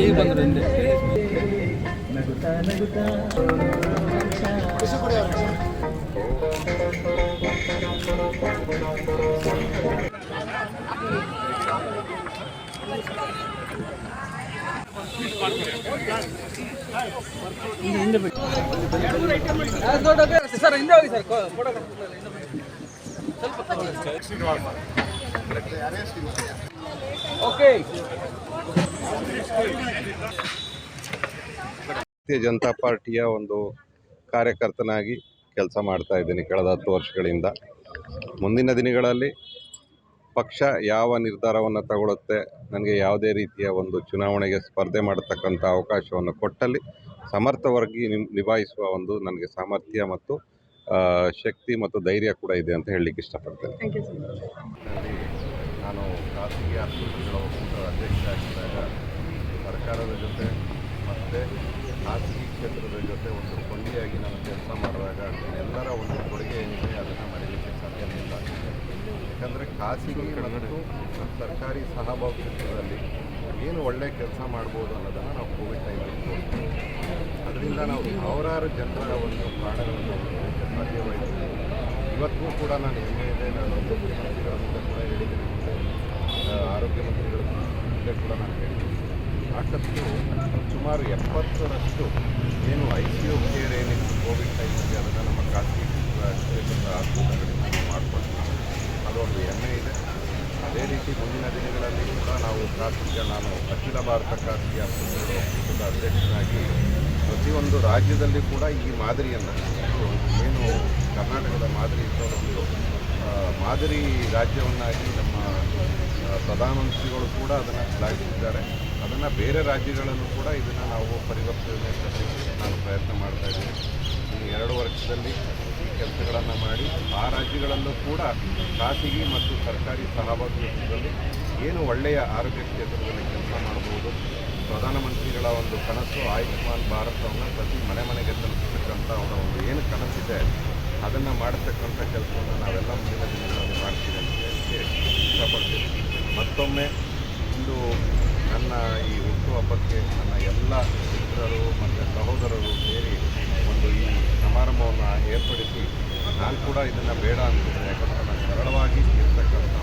ಈಗ ಬಂದ್ರು ಹಿಂದೆ ಭಾರತೀಯ ಜನತಾ ಪಾರ್ಟಿಯ ಒಂದು ಕಾರ್ಯಕರ್ತನಾಗಿ ಕೆಲಸ ಮಾಡ್ತಾ ಇದ್ದೀನಿ. ಕಳೆದ ಹತ್ತು ವರ್ಷಗಳಿಂದ. ಮುಂದಿನ ದಿನಗಳಲ್ಲಿ ಪಕ್ಷ ಯಾವ ನಿರ್ಧಾರವನ್ನು ತಗೊಳ್ಳುತ್ತೆ ನನಗೆ ಯಾವುದೇ ರೀತಿಯ ಒಂದು ಚುನಾವಣೆಗೆ ಸ್ಪರ್ಧೆ ಮಾಡತಕ್ಕಂಥ ಅವಕಾಶವನ್ನು ಕೊಟ್ಟಲ್ಲಿ ಸಮರ್ಥವಾಗಿ ನಿಮ್- ನಿಭಾಯಿಸುವ ಒಂದು ನನಗೆ ಸಾಮರ್ಥ್ಯ ಮತ್ತು ಶಕ್ತಿ ಮತ್ತು ಧೈರ್ಯ ಕೂಡ ಇದೆ ಅಂತ ಹೇಳಲಿಕ್ಕೆ ಇಷ್ಟಪಡ್ತೇನೆ. ನಾನು ಖಾಸಗಿ ಆಸ್ಪತ್ರೆಗಳ ಒಕ್ಕೂಟದ ಅಧ್ಯಕ್ಷ ಆಗಿದ್ದಾಗ ಸರ್ಕಾರದ ಜೊತೆ ಮತ್ತು ಖಾಸಗಿ ಕ್ಷೇತ್ರದ ಜೊತೆ ಒಂದು ಕೊಂಡಿಯಾಗಿ ನಾನು ಕೆಲಸ ಮಾಡಿದಾಗ ಎಲ್ಲರ ಒಂದು ಯಾಕಂದರೆ ಖಾಸಗಿ ಮತ್ತು ಸರ್ಕಾರಿ ಸಹಭಾಗಿತ್ವದಲ್ಲಿ ಏನು ಒಳ್ಳೆಯ ಕೆಲಸ ಮಾಡ್ಬೋದು ಅನ್ನೋದನ್ನು ನಾವು ಕೋವಿಡ್ ಟೈಮಲ್ಲಿ ನೋಡ್ತೀವಿ ಅದರಿಂದ ನಾವು ಸಾವಿರಾರು ಜನರ ಒಂದು ಪ್ರಾಣಗಳನ್ನು ಸಾಧ್ಯವಾಯಿತು. ಇವತ್ತಿಗೂ ಕೂಡ ನಾನು ಹೆಮ್ಮೆ ಇದೆ. ನಾನು ಮುಖ್ಯಮಂತ್ರಿಗಳ ಮುಂದೆ ಕೂಡ ಹೇಳಿದ್ದೀನಿ. ಆರೋಗ್ಯ ಮಂತ್ರಿಗಳ ಮುಂದೆ ಕೂಡ ನಾನು ಹೇಳಿದ್ದೀನಿ. ಸಾಕಷ್ಟು ಸುಮಾರು ಎಪ್ಪತ್ತರಷ್ಟು ಏನು ಐ ಸಿ ಯು ಕೇರ್ ಏನಿತ್ತು ಕೋವಿಡ್ ಟೈಮಲ್ಲಿ ಅದನ್ನು ನಮ್ಮ ಖಾಸಗಿ ಆಸ್ಪತ್ರೆಗಳಿಂದ ನಾವು ಮಾಡಿಕೊಡ್ತೀವಿ ಅದೊಂದು ಹೆಮ್ಮೆ ಇದೆ ಅದೇ ರೀತಿ ಮುಂದಿನ ದಿನಗಳಲ್ಲಿ ಕೂಡ ನಾವು ಪ್ರಾಥಮಿಕ ನಾನು ಅಖಿಲ ಭಾರತ ಖಾಸಗಿ ಆಸ್ಪತ್ರೆಗಳ ಒಕ್ಕೂಟದ ಅಧ್ಯಕ್ಷರಾಗಿ ಪ್ರತಿಯೊಂದು ರಾಜ್ಯದಲ್ಲಿ ಕೂಡ ಈ ಮಾದರಿಯನ್ನು, ಏನು ಕರ್ನಾಟಕದ ಮಾದರಿ ಇದ್ದವರೊಂದು ಮಾದರಿ ರಾಜ್ಯವನ್ನಾಗಿ ನಮ್ಮ ಪ್ರಧಾನಮಂತ್ರಿಗಳು ಕೂಡ ಅದನ್ನು ಶ್ಲಾಘಿಸಿದ್ದಾರೆ. ಅದನ್ನು ಬೇರೆ ರಾಜ್ಯಗಳಲ್ಲೂ ಕೂಡ ಇದನ್ನು ನಾವು ಪರಿವರ್ತನೆ ನಾನು ಪ್ರಯತ್ನ ಮಾಡ್ತಾ ಇದ್ದೀನಿ. ಈ ಎರಡು ವರ್ಷದಲ್ಲಿ ಕೆಲಸಗಳನ್ನು ಮಾಡಿ ಆ ರಾಜ್ಯಗಳಲ್ಲೂ ಕೂಡ ಖಾಸಗಿ ಮತ್ತು ಸರ್ಕಾರಿ ಸಹಭಾಗಿತ್ವದಲ್ಲಿ ಏನು ಒಳ್ಳೆಯ ಆರೋಗ್ಯ ಕ್ಷೇತ್ರದಲ್ಲಿ ಕೆಲಸ ಮಾಡಬಹುದು. ಪ್ರಧಾನಮಂತ್ರಿಗಳ ಒಂದು ಕನಸು ಆಯುಷ್ಮಾನ್ ಭಾರತವನ್ನು ಪ್ರತಿ ಮನೆ ಮನೆಗೆ ತಲುಪಿಸ್ತಕ್ಕಂಥ ಅವರ ಒಂದು ಏನು ಕನಸಿದೆ, ಅದನ್ನು ಮಾಡತಕ್ಕಂಥ ಕೆಲಸವನ್ನು ನಾವೆಲ್ಲ ಮುಂದಿನ ದಿನಗಳಲ್ಲಿ ಮಾಡ್ತೀವಿ ಅಂತ ಹೇಳಿ ಇಷ್ಟಪಡ್ತೀನಿ. ಮತ್ತೊಮ್ಮೆ ಇಂದು ನನ್ನ ಈ ಹುಟ್ಟುಹಬ್ಬಕ್ಕೆ ನನ್ನ ಎಲ್ಲ ಮಿತ್ರರು ಮತ್ತು ಸಹೋದರರು ಸೇರಿ ಒಂದು ಈ ಸಮಾರಂಭವನ್ನು ಏರ್ಪಡಿಸಿ ನಾನು ಕೂಡ ಇದನ್ನು ಬೇಡ ಅಂತಿದ್ದೆ. ಯಾಕಂದರೆ ನಾನು ಸರಳವಾಗಿ ಇರ್ತಕ್ಕಂಥ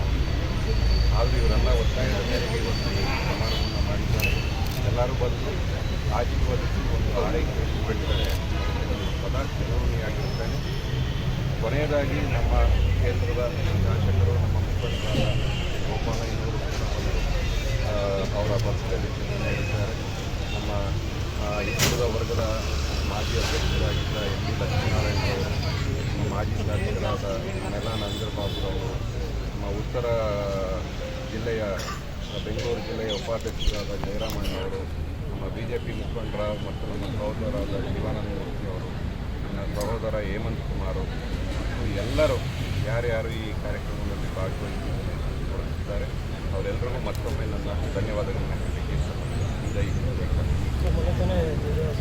ಆದರೂ ಇವರೆಲ್ಲ ಒತ್ತಾಯದ ಮೇರೆಗೆ ಇವತ್ತು ಸಮಾರಂಭವನ್ನು ಮಾಡಿದ್ದಾರೆ. ಎಲ್ಲರೂ ಬಂದು ಆಶೀರ್ವದಿಸಿ ಒಂದು ಆರೈಕೆ ಬಿಟ್ಟಿದ್ದಾರೆ ಸದಾ ಚಲಾವಣೆಯಾಗಿರುತ್ತೇನೆ ಕೊನೆಯದಾಗಿ ನಮ್ಮ ಕೇಂದ್ರದ ಶಾಸಕರು ನಮ್ಮ ಮುಖಂಡರಾದ ಬಂದು ಆ, ಅವರ ಬರ್ತ್ಡೇಲಿ ನೀಡಿದ್ದಾರೆ ನಮ್ಮ ಇಬ್ಬರದ ವರ್ಗದ ಮಾಜಿ ಅಧ್ಯಕ್ಷರಾಗಿದ್ದ ಮಾಜಿ ಎಲ್ಲ ನೆಲ ನಂಜರಬಾಬುರವರು ನಮ್ಮ ಉತ್ತರ ಜಿಲ್ಲೆಯ, ಬೆಂಗಳೂರು ಜಿಲ್ಲೆಯ ಉಪಾಧ್ಯಕ್ಷರಾದ ಜಯರಾಮಣ್ಣವರು ನಮ್ಮ ಬಿ ಜೆ ಪಿ ಮುಖಂಡರ ಮತ್ತು ನಮ್ಮ ಸಹೋದರರಾದ ಶಿವಾನಂದ ಮೂರ್ತಿ ಅವರು ನನ್ನ ಸಹೋದರ ಹೇಮಂತ್ ಕುಮಾರ್ ಮತ್ತು ಎಲ್ಲರೂ ಯಾರ್ಯಾರು ಈ ಕಾರ್ಯಕ್ರಮದಲ್ಲಿ ಭಾಗವಹಿಸಿ ಕೊಡುತ್ತಿದ್ದಾರೆ ಅವರೆಲ್ಲರಿಗೂ ಮತ್ತೊಮ್ಮೆ ನನ್ನ ಧನ್ಯವಾದಗಳನ್ನು ಹೇಳಲಿಕ್ಕೆ ಇಷ್ಟಪಡ್ತೀನಿ.